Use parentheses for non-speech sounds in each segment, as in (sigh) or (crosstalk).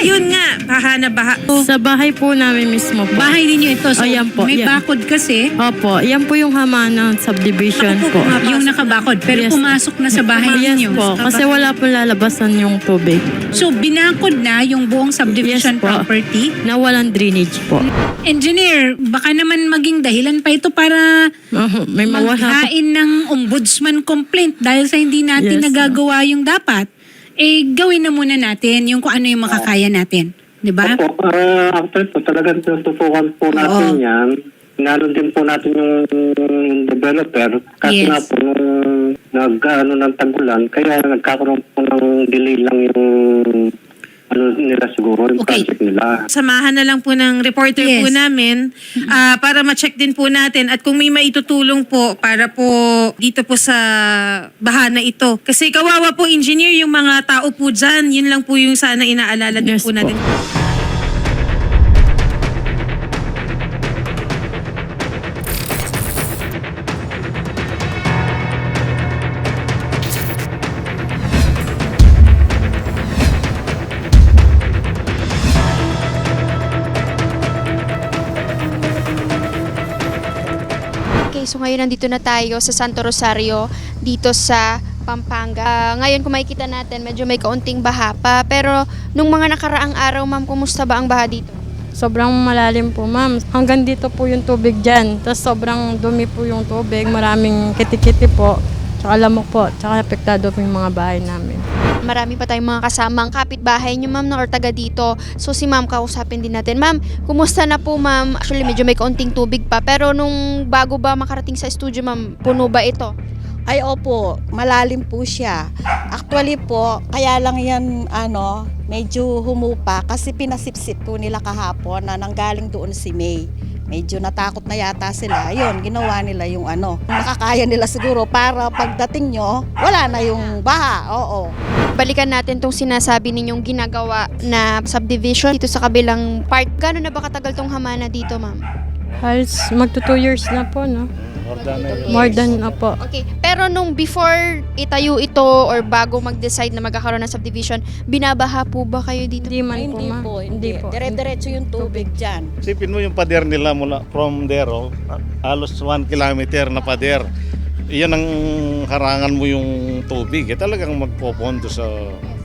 Yun nga, baha na baha. Sa bahay po namin mismo po. Bahay ninyo ito. So, Ayan po, may yan. bakod kasi. Opo, yan po yung hama ng subdivision po. Yung nakabakod. Pero Yes. pumasok na sa bahay Yes ninyo. po, kasi wala po lalabasan yung tubig. So, binakod na yung buong subdivision Yes po. property. Na walang drainage po. Engineer, baka naman maging dahilan pa ito para Uh, may mawala po. maghain ng ombudsman complaint dahil sa hindi natin Yes, nagagawa yung dapat. Eh, gawin na muna natin yung kung ano yung makakaya natin. Di ba? Opo, uh, after po, talagang tututukan po natin yan. Inalo din po natin yung developer. Kasi Yes. nga po, nung nag-ano ng tagulan, kaya nagkakaroon po ng delay lang yung ano nila siguro, yung Okay. project nila. Samahan na lang po ng reporter Yes. po namin ah, para ma-check din po natin at kung may maitutulong po para po dito po sa bahana ito. Kasi kawawa po engineer yung mga tao po dyan. Yun lang po yung sana inaalala din po. natin. Ngayon nandito na tayo sa Santo Rosario dito sa Pampanga. Ah, ngayon kung makikita natin, medyo may kaunting baha pa. Pero nung mga nakaraang araw, ma'am, kumusta ba ang baha dito? Sobrang malalim po, ma'am. Hanggang dito po yung tubig dyan. Tapos sobrang dumi po yung tubig. Maraming kitikiti po. Tsaka lamok po. Tsaka apektado po yung mga bahay namin. Marami pa tayong mga kasamang kapitbahay niyo, ma'am, no, or taga dito. So si ma'am, kausapin din natin. Ma'am, kumusta na po, ma'am? Actually, medyo may kaunting tubig pa. Pero nung bago ba makarating sa studio, ma'am, puno ba ito? Ay opo, malalim po siya. Actually po, kaya lang yan ano, medyo humupa kasi pinasipsip po nila kahapon na nanggaling doon si May. Medyo natakot na yata sila. Ayun, ginawa nila yung ano. Nakakaya nila siguro para pagdating nyo, wala na yung baha. Oo. Balikan natin tong sinasabi ninyong ginagawa na subdivision dito sa kabilang part. Gano'n na ba katagal tong hamana dito, ma'am? Halos magto two years na po, no? More than na po. Okay, pero nung before itayo ito or bago mag-decide na magkakaroon ng subdivision, binabaha po ba kayo dito? Hindi man Ay, po, hindi ma'am. po, Hindi hindi. po. Dire-diretso yung tubig dyan. Isipin mo yung pader nila mula from there, oh, halos 1 kilometer na pader. Iyan ang harangan mo yung tubig. Eh, talagang magpopondo sa...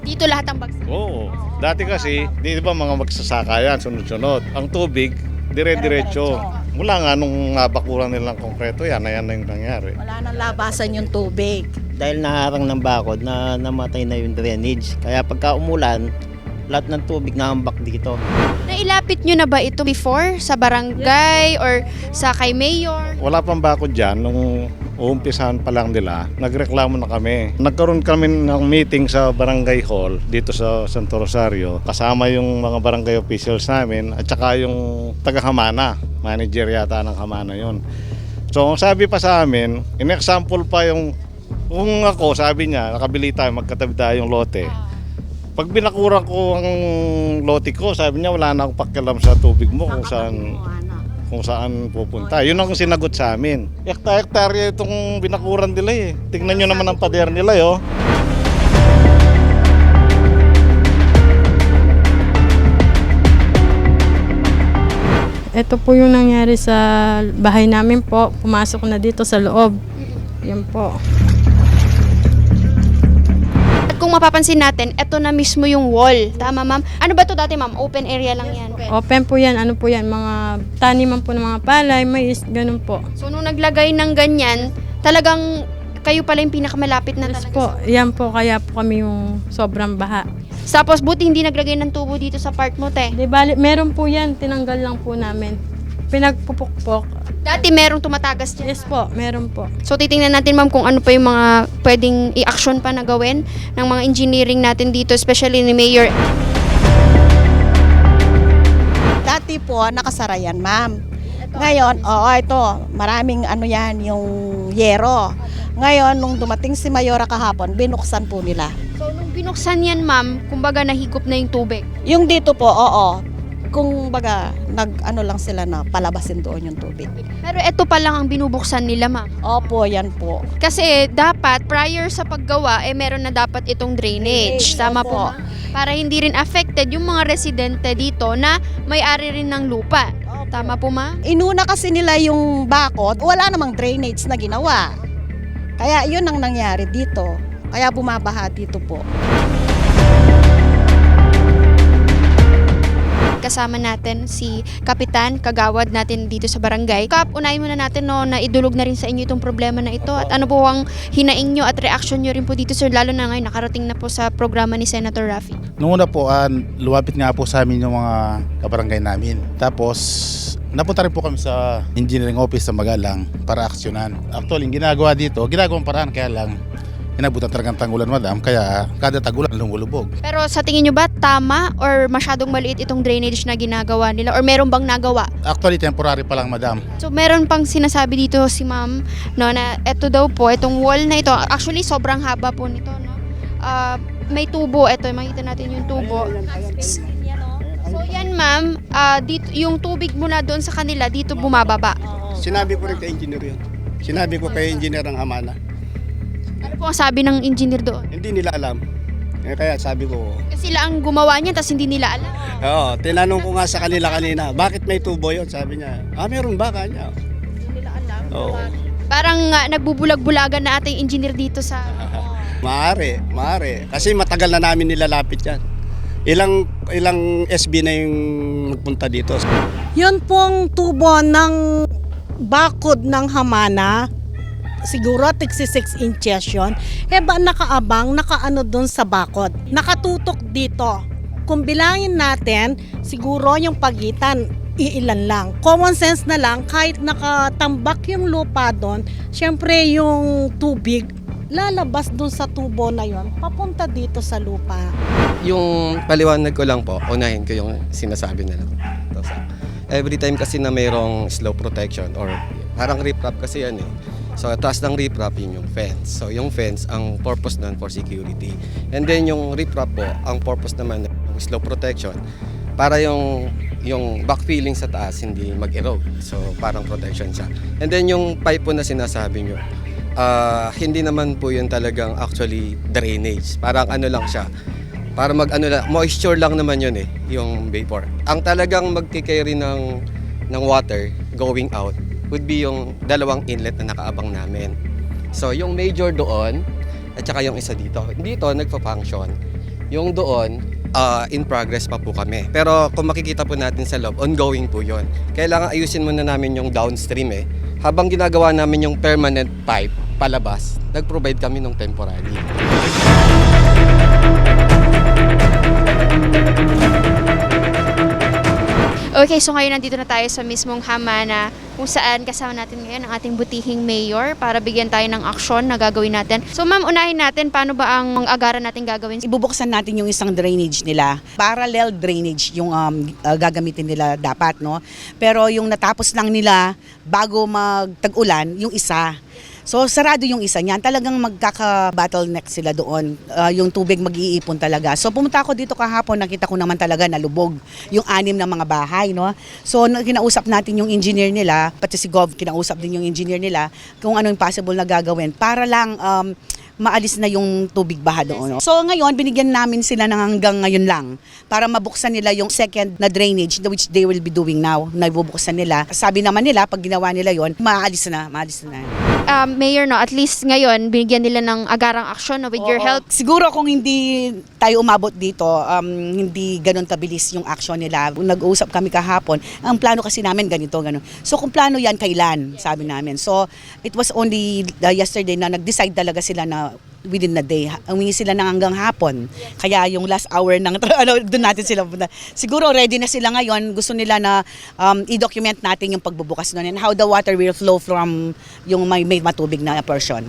Dito lahat ang bagsak. Oo. Dati kasi, di ba mga magsasaka yan, sunod-sunod. Ang tubig, dire-diretso. Mula nga nung nabakuran nilang konkreto, yan na yan na yung nangyari. Wala nang labasan yung tubig. dahil naharang ng bakod na namatay na yung drainage. Kaya pagka umulan, lahat ng tubig nahambak dito. Nailapit nyo na ba ito before sa barangay or sa kay mayor? Wala pang bakod dyan, nung uumpisahan pa lang nila, nagreklamo na kami. Nagkaroon kami ng meeting sa barangay hall dito sa Santo Rosario. Kasama yung mga barangay officials namin at saka yung taga-Hamana, manager yata ng Hamana yon. So sabi pa sa amin, in-example pa yung kung ako, sabi niya, nakabili tayo, magkatabi tayo yung lote. Pag binakura ko ang lote ko, sabi niya wala na akong pakialam sa tubig mo kung saan kung saan pupunta. Yun ang sinagot sa amin. Ekta-ektarya itong binakuran nila eh. Tingnan nyo naman ang pader nila yo. Ito po yung nangyari sa bahay namin po. Pumasok na dito sa loob. Yan po. Kung mapapansin natin, ito na mismo yung wall. Tama, ma'am? Ano ba to dati, ma'am? Open area lang yan. Open po yan. Ano po yan? Mga taniman po ng mga palay, mais, ganun po. So, nung naglagay ng ganyan, talagang kayo pala yung pinakamalapit na Yes talaga. po. Yan po. Kaya po kami yung sobrang baha. Tapos, buti hindi naglagay ng tubo dito sa part mo, te. Di bali, meron po yan. Tinanggal lang po namin. Pinagpupukpok. Dati merong tumatagas dyan. Yes po. Meron po. So titingnan natin ma'am kung ano pa yung mga pwedeng i-action pa na gawin ng mga engineering natin dito, especially ni Mayor. Dati po, nakasara yan, ma'am. Ngayon, oo, ito, maraming ano yan, yung yero. Ngayon, nung dumating si Mayora kahapon, binuksan po nila. So nung binuksan yan ma'am, kumbaga nahigop na yung tubig. Yung dito po, oo, kung baga, nag ano lang sila na palabasin doon yung tubig. Pero ito pa lang ang binubuksan nila, ma'am. Opo, yan po. Kasi dapat prior sa paggawa eh meron na dapat itong drainage, Drainage, tama opo. po. Para hindi rin affected yung mga residente dito na may-ari rin ng lupa. Tama po, ma'am? Inuna kasi nila yung bakod, wala namang drainage na ginawa. Kaya yun ang nangyari dito. Kaya bumabaha dito po. Kasama natin si Kapitan Kagawad natin dito sa barangay. Kap, unahin muna natin no, na idulog na rin sa inyo itong problema na ito. At ano po ang hinaing nyo at reaction nyo rin po dito, sir, lalo na ngayon nakarating na po sa programa ni Senator Raffy. Noong una po, ah, luwapit nga po sa amin yung mga kabarangay namin. Tapos, napunta rin po kami sa engineering office sa Magalang para aksyonan. Actually, ginagawa dito, ginagawang paraan kaya lang inabutan talagang tangulan madam kaya kada tagulan lumulubog. Pero sa tingin nyo ba tama or masyadong maliit itong drainage na ginagawa nila or meron bang nagawa? Actually temporary pa lang madam. So meron pang sinasabi dito si ma'am no, na eto daw po, itong wall na ito, actually sobrang haba po nito. No? Ah, may tubo, ito makita natin yung tubo. So yan ma'am, ah, dito, yung tubig mula doon sa kanila, dito bumababa. Sinabi ko rin kay engineer yun. Sinabi ko kay engineer ang Hamana. Ano po ang sabi ng engineer doon? Hindi nila alam. Eh, kaya sabi ko, Kasi sila ang gumawa niya, tapos hindi nila alam. oo, tinanong ko nga sa kanila kanina, bakit may tubo yun? Sabi niya, ah, meron ba kanya? Hindi nila alam. Oo. Parang ah, nagbubulag-bulagan na ating engineer dito sa... (laughs) Maari, maari. Kasi matagal na namin nilalapit yan. Ilang ilang SB na yung nagpunta dito. Yun pong tubo ng bakod ng Hamana, siguro 66 inches yun. Eh ba nakaabang, nakaano dun sa bakod. Nakatutok dito. Kung bilangin natin, siguro yung pagitan, iilan lang. Common sense na lang, kahit nakatambak yung lupa doon, syempre yung tubig, lalabas dun sa tubo na yon papunta dito sa lupa. Yung paliwanag ko lang po, unahin ko yung sinasabi nila. Every time kasi na mayroong slope protection or parang riprap kasi yan eh. So, taas ng riprap yun yung fence. So, yung fence, ang purpose nun for security. And then, yung riprap po, ang purpose naman ng slope protection, para yung yung backfilling sa taas hindi mag-erode. So, parang protection siya. And then, yung pipe po na sinasabi nyo, ah, hindi naman po yun talagang actually drainage. Parang ano lang siya, para mag ano lang, moisture lang naman yun eh, yung vapor. Ang talagang magkikarry ng, ng water going out would be yung dalawang inlet na nakaabang namin. So yung major doon, at saka yung isa dito. Dito, nagpa-function. Yung doon, ah, in progress pa po kami. Pero kung makikita po natin sa loob, ongoing po yon. Kailangan ayusin muna namin yung downstream eh. Habang ginagawa namin yung permanent pipe palabas, nag-provide kami ng temporary. Okay, so ngayon nandito na tayo sa mismong Hamana kung saan kasama natin ngayon ang ating butihing mayor para bigyan tayo ng aksyon na gagawin natin. So ma'am, unahin natin paano ba ang agaran natin gagawin? ibubuksan natin yung isang drainage nila. Parallel drainage yung um, uh, gagamitin nila dapat, no? Pero yung natapos lang nila bago magtag-ulan, yung isa. So sarado yung isa niyan. Talagang magkaka-bottleneck sila doon. Uh, yung tubig mag-iipon talaga. So pumunta ako dito kahapon, nakita ko naman talaga na lubog yung anim na mga bahay, no? So na- kinausap natin yung engineer nila, pati si Gov, kinausap din yung engineer nila kung ano yung possible na gagawin para lang um, maalis na yung tubig baha doon. no? So ngayon, binigyan namin sila ng hanggang ngayon lang para mabuksan nila yung second na drainage which they will be doing now. Na ibubuksan nila. Sabi naman nila, pag ginawa nila yon maalis na, maalis na. Um, mayor, no, at least ngayon, binigyan nila ng agarang aksyon no, with your Oo. help. Siguro kung hindi tayo umabot dito, um, hindi ganun kabilis yung action nila. Nag-uusap kami kahapon, ang plano kasi namin ganito, ganun. So kung plano yan, kailan? Sabi namin. So it was only uh, yesterday na nag-decide talaga sila na within the day. Umingi sila ng hanggang hapon. Kaya yung last hour ng (laughs) ano, doon natin sila punta. Siguro ready na sila ngayon. Gusto nila na um, i-document natin yung pagbubukas nun and how the water will flow from yung may, may matubig na portion.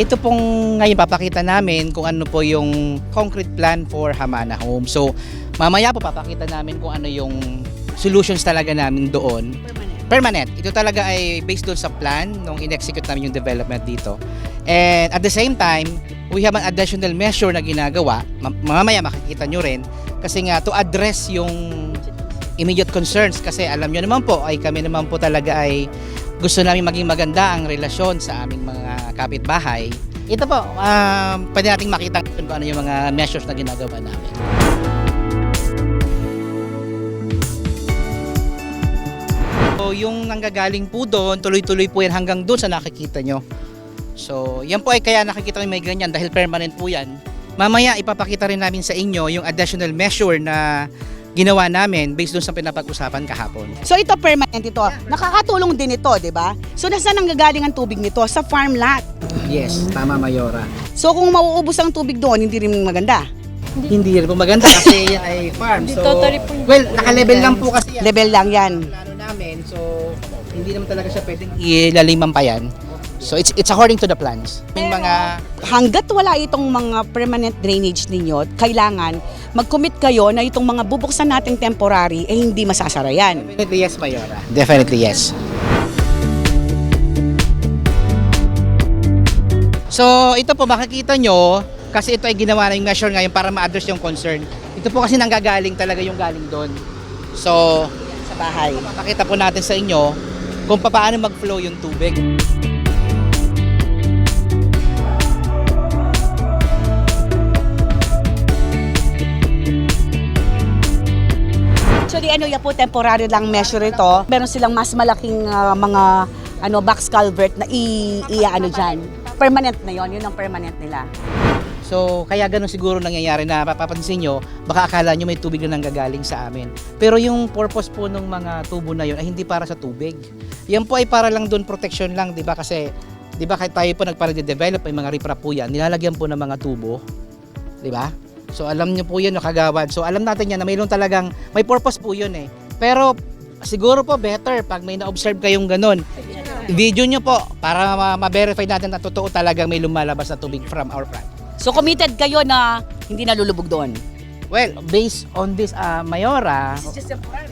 Ito pong ngayon papakita namin kung ano po yung concrete plan for Hamana Home. So mamaya po papakita namin kung ano yung solutions talaga namin doon permanent. Ito talaga ay based doon sa plan nung in-execute namin yung development dito. And at the same time, we have an additional measure na ginagawa. Ma- Mamaya makikita nyo rin. Kasi nga to address yung immediate concerns. Kasi alam nyo naman po, ay kami naman po talaga ay gusto namin maging maganda ang relasyon sa aming mga kapitbahay. Ito po, um, pwede nating makita kung ano yung mga measures na ginagawa namin. So, yung nanggagaling po doon, tuloy-tuloy po yan hanggang doon sa nakikita nyo. So, yan po ay kaya nakikita nyo may ganyan dahil permanent po yan. Mamaya ipapakita rin namin sa inyo yung additional measure na ginawa namin based doon sa pinapag-usapan kahapon. So ito permanent ito. Nakakatulong din ito, di ba? So nasaan ang gagaling ang tubig nito? Sa farm lot. Yes, tama Mayora. So kung mauubos ang tubig doon, hindi rin maganda. Hindi rin po maganda kasi yan ay farm. Hindi So, totally well, naka-level lang po kasi yan. Level lang yan. Hindi naman talaga siya pwedeng ilaliman pa yan. So, it's it's according to the plans. May mga Hanggat wala itong mga permanent drainage ninyo, kailangan mag-commit kayo na itong mga bubuksan nating temporary eh hindi masasara yan. Definitely yes, Mayora. Definitely yes. So, ito po makikita nyo, kasi ito ay ginawa na yung measure ngayon para ma-address yung concern. Ito po kasi nanggagaling talaga yung galing doon. So, Sa bahay. pakita po natin sa inyo kung paano mag-flow yung tubig. Actually, ano yan po, temporary lang measure ito. Meron silang mas malaking ah, mga ano box culvert na i, i ano dyan. Permanent na yon yun ang permanent nila. So, kaya ganun siguro nangyayari na papapansin nyo, baka akala nyo may tubig na nanggagaling sa amin. Pero yung purpose po ng mga tubo na yun ay hindi para sa tubig. Yan po ay para lang doon protection lang, di ba? Kasi, di ba kahit tayo po nagpara-develop, may mga riprap po yan, nilalagyan po ng mga tubo. Di ba? So, alam nyo po yun, no, kagawad. So, alam natin yan na mayroon talagang, may purpose po yun eh. Pero, siguro po better pag may na-observe kayong ganun. Video nyo po para ma- ma-verify natin na totoo talagang may lumalabas na tubig from our plant. So committed kayo na hindi nalulubog doon. Well, based on this uh, Mayora,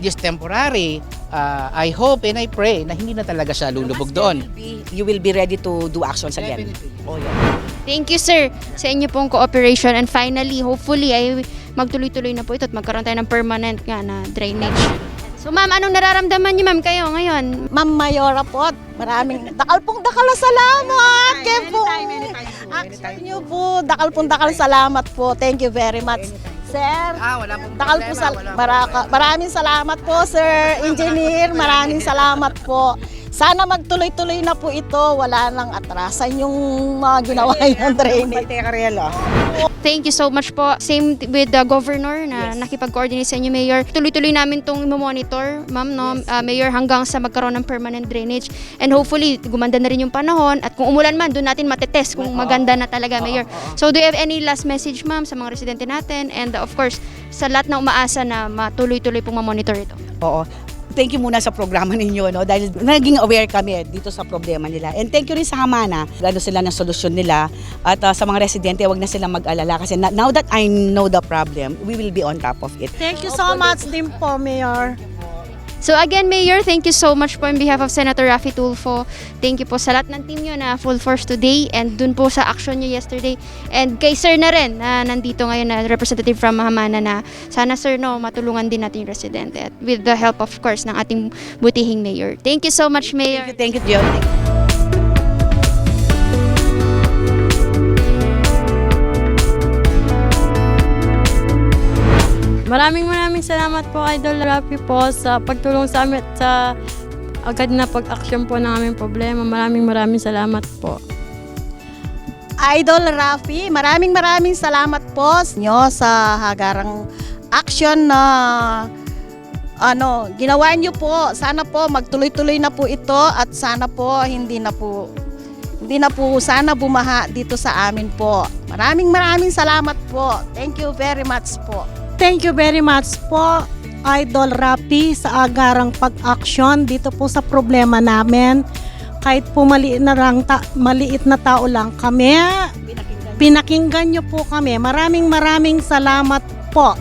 just temporary, uh, I hope and I pray na hindi na talaga siya lulubog doon. You will be ready to do actions again. Oh, yeah. Thank you sir sa inyo pong cooperation and finally, hopefully ay magtuloy-tuloy na po ito at magkaroon tayo ng permanent nga na drainage. So ma'am, anong nararamdaman niyo ma'am kayo ngayon? Ma'am Mayora po, maraming dakal pong dakal na salamat. Kaya po, action niyo po, dakal pong dakal salamat po. Thank you very much. Sir, Ah, wala pong dakal po sal maraka, maraming salamat po, Sir (laughs) Engineer. Maraming salamat po. Sana magtuloy-tuloy na po ito. Wala nang atrasan yung mga ginawa yung drainage. Thank you so much po. Same with the governor na nakipag-coordinate sa inyo, Mayor. Tuloy-tuloy namin itong monitor, ma'am, no? Ah, Mayor, hanggang sa magkaroon ng permanent drainage. And hopefully, gumanda na rin yung panahon. At kung umulan man, doon natin matetest kung maganda na talaga, Mayor. So, do you have any last message, ma'am, sa mga residente natin? And of course, sa lahat na umaasa na matuloy-tuloy pong mamonitor ito. Oo. Thank you muna sa programa ninyo no dahil naging aware kami dito sa problema nila. And thank you rin sa Hamana. Gano sila ng solusyon nila at uh, sa mga residente wag na silang mag-alala kasi na- now that I know the problem, we will be on top of it. Thank you so much din po, Mayor. So again, Mayor, thank you so much po on behalf of Senator Raffy Tulfo. Thank you po sa lahat ng team nyo na full force today and dun po sa action nyo yesterday. And kay Sir na rin na nandito ngayon na representative from Mahamana na sana Sir no, matulungan din natin yung residente at with the help of course ng ating butihing Mayor. Thank you so much, Mayor. Thank you. Thank you. Maraming maraming salamat po Idol Rafi po sa pagtulong sa amin sa agad na pag-action po ng aming problema. Maraming maraming salamat po. Idol Rafi, maraming maraming salamat po nyo sa hagarang action na ano, ginawa nyo po. Sana po magtuloy-tuloy na po ito at sana po hindi na po hindi na po sana bumaha dito sa amin po. Maraming maraming salamat po. Thank you very much po. Thank you very much po, Idol Rapi, sa agarang pag-action dito po sa problema namin. Kahit po maliit na, lang ta- maliit na tao lang kami, pinakinggan nyo po kami. Maraming maraming salamat po.